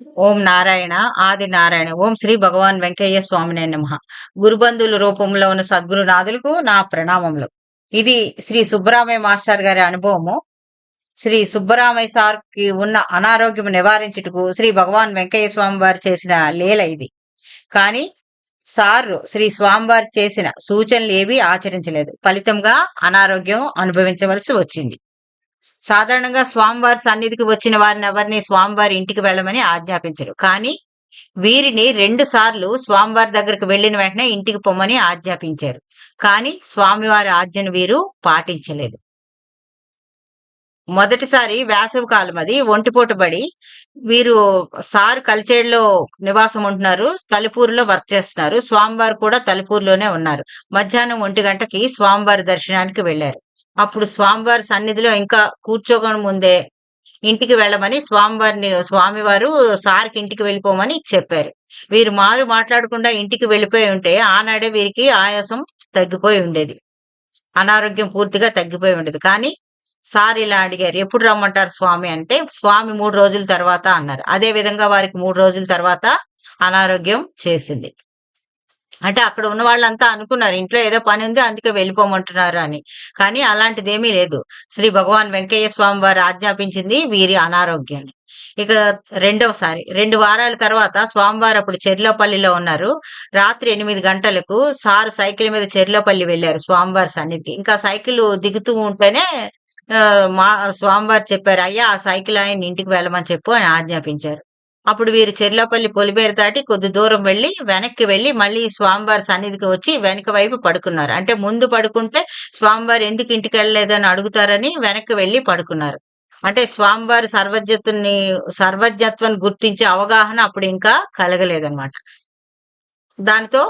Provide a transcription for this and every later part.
ఓం నారాయణ ఆది నారాయణ ఓం శ్రీ భగవాన్ వెంకయ్య స్వామినే నమ. గురుబంధువుల రూపంలో ఉన్న సద్గురునాథులకు నా ప్రణామములు. ఇది శ్రీ సుబ్బరామయ్య మాస్టర్ గారి అనుభవము. శ్రీ సుబ్బరామయ్య సార్కి ఉన్న అనారోగ్యం నివారించుటకు శ్రీ భగవాన్ వెంకయ్య స్వామి వారు చేసిన లీల ఇది. కానీ సార్ శ్రీ స్వామివారు చేసిన సూచనలు ఏవి ఆచరించలేదు. ఫలితంగా అనారోగ్యం అనుభవించవలసి వచ్చింది. సాధారణంగా స్వామివారి సన్నిధికి వచ్చిన వారిని ఎవరిని స్వామివారి ఇంటికి వెళ్ళమని ఆజ్ఞాపించరు. కానీ వీరిని రెండు సార్లు స్వామివారి దగ్గరకు వెళ్ళిన వెంటనే ఇంటికి పొమ్మని ఆజ్ఞాపించారు. కానీ స్వామివారి ఆజ్ఞను వీరు పాటించలేదు. మొదటిసారి వేసవి కాలం అది. ఒంటిపోటబడి వీరు సార్ కలిచేడులో నివాసం ఉంటున్నారు. తలుపూరులో వర్క్ చేస్తున్నారు. స్వామివారు కూడా తలుపూరులోనే ఉన్నారు. మధ్యాహ్నం ఒంటి గంటకి స్వామివారి దర్శనానికి వెళ్ళారు అప్పుడు స్వామివారి సన్నిధిలో ఇంకా కూర్చోక ముందే ఇంటికి వెళ్ళమని స్వామివారిని స్వామివారు సార్కి ఇంటికి వెళ్ళిపోమని చెప్పారు. వీరు మారు మాట్లాడకుండా ఇంటికి వెళ్ళిపోయి ఉంటే ఆనాడే వీరికి ఆయాసం తగ్గిపోయి ఉండేది. అనారోగ్యం పూర్తిగా తగ్గిపోయి ఉండేది. కానీ సార్ ఇలా అడిగారు ఎప్పుడు రమ్మంటారు స్వామి? అంటే స్వామి మూడు రోజుల తర్వాత అన్నారు. అదే విధంగా వారికి మూడు రోజుల తర్వాత అనారోగ్యం చేసింది. అంటే అక్కడ ఉన్న వాళ్ళంతా అనుకున్నారు ఇంట్లో ఏదో పని ఉంది అందుకే వెళ్ళిపోమంటున్నారు అని. కానీ అలాంటిదేమీ లేదు. శ్రీ భగవాన్ వెంకయ్య స్వామి వారు ఆజ్ఞాపించింది వీరి అనారోగ్యాన్ని. ఇక రెండవసారి రెండు వారాల తర్వాత స్వామివారు అప్పుడు చెర్లోపల్లిలో ఉన్నారు. రాత్రి ఎనిమిది గంటలకు సారు సైకిల్ మీద చెర్లోపల్లి వెళ్ళారు స్వామివారి సన్నిధికి. ఇంకా సైకిల్ దిగుతూ ఉంటేనే మా స్వామివారు చెప్పారు అయ్యా ఆ సైకిల్ ఆయన ఇంటికి వెళ్ళమని చెప్పు అని ఆజ్ఞాపించారు. అప్పుడు వీరు చెర్లపల్లి పొలిబేరు దాటి కొద్ది దూరం వెళ్ళి వెనక్కి వెళ్ళి మళ్ళీ స్వామివారి సన్నిధికి వచ్చి వెనక వైపు పడుకున్నారు. అంటే ముందు పడుకుంటే స్వామివారు ఎందుకు ఇంటికి వెళ్ళలేదని అడుగుతారని వెనక్కి వెళ్ళి పడుకున్నారు. అంటే స్వామివారి సర్వజ్ఞతని సర్వజ్ఞత్వం గుర్తించే అవగాహన అప్పుడు ఇంకా కలగలేదన్నమాట. దానితో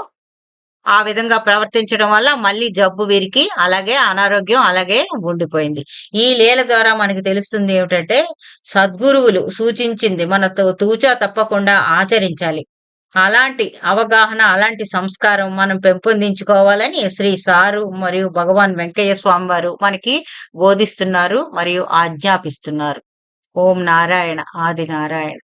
ఆ విధంగా ప్రవర్తించడం వల్ల మళ్ళీ జబ్బు వీరికి అలాగే అనారోగ్యం అలాగే ఉండిపోయింది. ఈ లీల ద్వారా మనకి తెలుస్తుంది ఏమిటంటే సద్గురువులు సూచించింది మన తూచా తప్పకుండా ఆచరించాలి. అలాంటి అవగాహన అలాంటి సంస్కారం మనం పెంపొందించుకోవాలని శ్రీ సారు మరియు భగవాన్ వెంకయ్య స్వామి వారు మనకి బోధిస్తున్నారు మరియు ఆజ్ఞాపిస్తున్నారు. ఓం నారాయణ ఆది నారాయణ.